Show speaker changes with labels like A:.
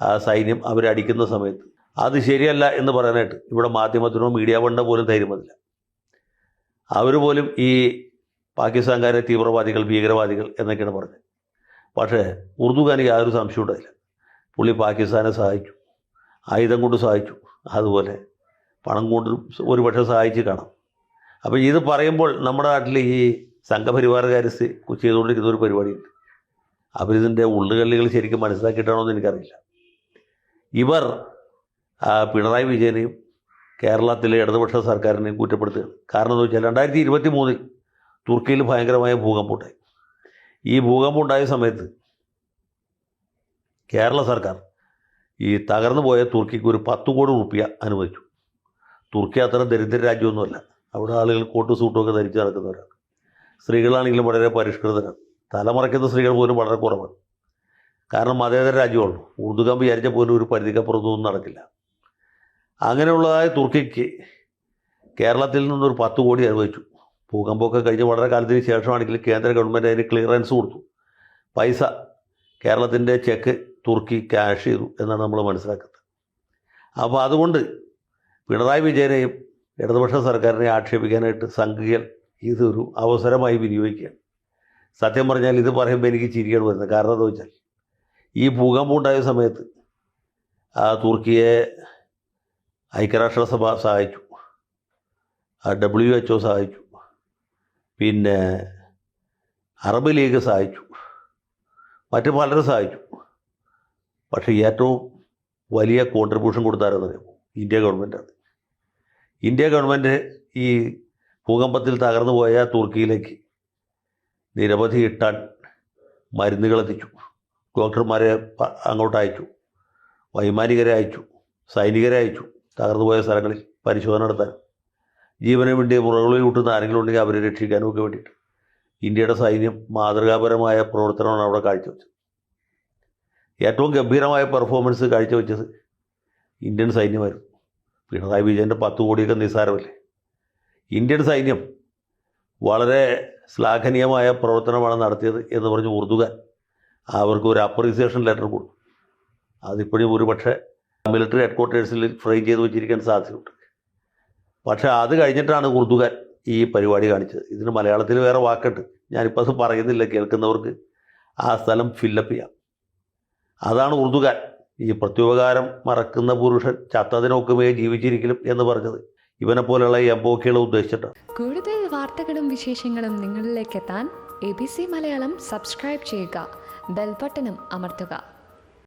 A: ആ സൈന്യം അവരടിക്കുന്ന സമയത്ത്. അത് ശരിയല്ല എന്ന് പറയാനായിട്ട് ഇവിടെ മാധ്യമത്തിനോ മീഡിയ വണ്ണ പോലും ധൈര്യമതില്ല. അവർ പോലും ഈ പാകിസ്ഥാൻകാരെ തീവ്രവാദികൾ ഭീകരവാദികൾ എന്നൊക്കെയാണ് പറഞ്ഞത്. പക്ഷേ ഉറുദുഖാനിക്ക് യാതൊരു സംശയം ഉണ്ടായില്ല. പുള്ളി പാകിസ്ഥാനെ സഹായിച്ചു. ആയുധം കൊണ്ട് സഹായിച്ചു. അതുപോലെ പണം കൊണ്ട് ഒരു പക്ഷേ സഹായിച്ച് കാണാം. അപ്പോൾ ഇത് പറയുമ്പോൾ നമ്മുടെ നാട്ടിൽ ഈ സംഘപരിവാരകാർ ചെയ്തുകൊണ്ടിരിക്കുന്ന ഒരു പരിപാടിയുണ്ട്. അവരിതിന്റെ ഉള്ളുകള്ളികൾ ശരിക്കും മനസ്സിലാക്കിയിട്ടാണോ എന്ന് എനിക്കറിയില്ല. ഇവർ പിണറായി വിജയനെയും കേരളത്തിലെ ഇടതുപക്ഷ സർക്കാരിനെയും കുറ്റപ്പെടുത്തുകയാണ് കാരണം എന്ന് വെച്ചാൽ രണ്ടായിരത്തി ഇരുപത്തി മൂന്നിൽ തുർക്കിയിൽ ഭയങ്കരമായ ഭൂകമ്പം ഉണ്ടായി ഈ ഭൂകമ്പം ഉണ്ടായ സമയത്ത് കേരള സർക്കാർ ഈ തകർന്നു പോയ തുർക്കിക്ക് ഒരു പത്ത് കോടി റുപ്യ അനുവദിച്ചു. തുർക്കി അത്ര ദരിദ്ര രാജ്യമൊന്നുമല്ല. അവിടെ ആളുകൾ കോട്ട് സൂട്ടുമൊക്കെ ധരിച്ച് നടക്കുന്നവരാണ്. സ്ത്രീകളാണെങ്കിലും വളരെ പരിഷ്കൃതരാണ്. തലമറയ്ക്കുന്ന സ്ത്രീകൾ പോലും വളരെ കുറവാണ്. കാരണം മതേതര രാജ്യമാണ് ഉറുദുഖാൻ വിചാരിച്ച പോലും ഒരു പരിധിക്കപ്പുറത്തൊന്നും നടക്കില്ല. അങ്ങനെയുള്ളതായ തുർക്കിക്ക് കേരളത്തിൽ നിന്നൊരു പത്ത് കോടി അനുവദിച്ചു. ഭൂകമ്പമൊക്കെ കഴിഞ്ഞ് വളരെ കാലത്തിന് ശേഷമാണെങ്കിൽ കേന്ദ്ര ഗവൺമെന്റ് അതിന് ക്ലിയറൻസ് കൊടുത്തു. പൈസ കേരളത്തിന്റെ ചെക്ക് തുർക്കി ക്യാഷ് ചെയ്തു എന്നാണ് നമ്മൾ മനസ്സിലാക്കുന്നത്. അപ്പോൾ അതുകൊണ്ട് പിണറായി വിജയനെയും ഇടതുപക്ഷ സർക്കാരിനെ ആക്ഷേപിക്കാനായിട്ട് സംഘികൾ ഇതൊരു അവസരമായി വിനിയോഗിക്കുകയാണ്. സത്യം പറഞ്ഞാൽ ഇത് പറയുമ്പോൾ എനിക്ക് ചിരിയാണ് വരുന്നത്. കാരണം എന്താ വെച്ചാൽ ഈ ഭൂകമ്പം ഉണ്ടായ സമയത്ത് ആ തുർക്കിയെ ഐക്യരാഷ്ട്രസഭ സഹായിച്ചു. ആ ഡബ്ല്യു എച്ച് ഒ സഹായിച്ചു. പിന്നെ അറബ് ലീഗ് സഹായിച്ചു. മറ്റു പലരും സഹായിച്ചു. പക്ഷേ ഏറ്റവും വലിയ കോൺട്രിബ്യൂഷൻ കൊടുത്താരെന്നറിയാമോ ഇന്ത്യ ഗവൺമെന്റാണ് ഇന്ത്യ ഗവൺമെന്റ് ഈ ഭൂകമ്പത്തിൽ തകർന്നു പോയ തുർക്കിയിലേക്ക് നിരവധി ടൺ മരുന്നുകൾ എത്തിച്ചു. ഡോക്ടർമാരെ അങ്ങോട്ട് അയച്ചു. വൈമാനികരെ അയച്ചു. സൈനികരെ അയച്ചു. തകർന്നു പോയ സ്ഥലങ്ങളിൽ പരിശോധന നടത്താൻ. ജീവന് വേണ്ടി മുറകളിൽ കൂട്ടുന്ന ആരെങ്കിലും ഉണ്ടെങ്കിൽ അവരെ രക്ഷിക്കാനും ഒക്കെ വേണ്ടിയിട്ട്. ഇന്ത്യയുടെ സൈന്യം മാതൃകാപരമായ പ്രവർത്തനമാണ് അവിടെ കാഴ്ചവെച്ചത്. ഏറ്റവും ഗംഭീരമായ പെർഫോമൻസ് കാഴ്ചവെച്ചത് ഇന്ത്യൻ സൈന്യമായിരുന്നു. പിണറായി വിജയന്റെ പത്ത് കോടിയൊക്കെ നിസ്സാരമല്ലേ? ഇന്ത്യൻ സൈന്യം വളരെ ശ്ലാഘനീയമായ പ്രവർത്തനമാണ് നടത്തിയത് എന്ന് പറഞ്ഞു ഉറുദുകാൻ അവർക്ക് ഒരു അപ്രീസിയേഷൻ ലെറ്റർ കൊടുത്തു അതിപ്പോഴും ഒരു പക്ഷേ മിലിറ്ററി ഹെഡ്ക്വാർട്ടേഴ്സിൽ ഫ്രെയിം ചെയ്ത് വെച്ചിരിക്കാൻ സാധ്യതയുണ്ട്. പക്ഷേ അത് കഴിഞ്ഞിട്ടാണ് ഉറുദുകാർ ഈ പരിപാടി കാണിച്ചത്. ഇതിന് മലയാളത്തിൽ വേറെ വാക്കുണ്ട്. ഞാനിപ്പോൾ അത് പറയുന്നില്ല കേൾക്കുന്നവർക്ക്. ആ സ്ഥലം ഫില്ലപ്പ് ചെയ്യാം. അതാണ് ഉറുദുകാർ. ഈ പ്രത്യുപകാരം മറക്കുന്ന പുരുഷൻ ചത്തതിനൊക്കുമേ ജീവിച്ചിരിക്കലും എന്ന് പറഞ്ഞത്. ഇവനെ പോലെയുള്ള എംബോക്കികളെ ഉദ്ദേശിച്ചിട്ടാണ്.
B: കൂടുതൽ വാർത്തകളും വിശേഷങ്ങളും നിങ്ങളിലേക്ക് എത്താൻ A B C Malayalam subscribe ചെയ്യുക. ബെൽബട്ടനും അമർത്തുക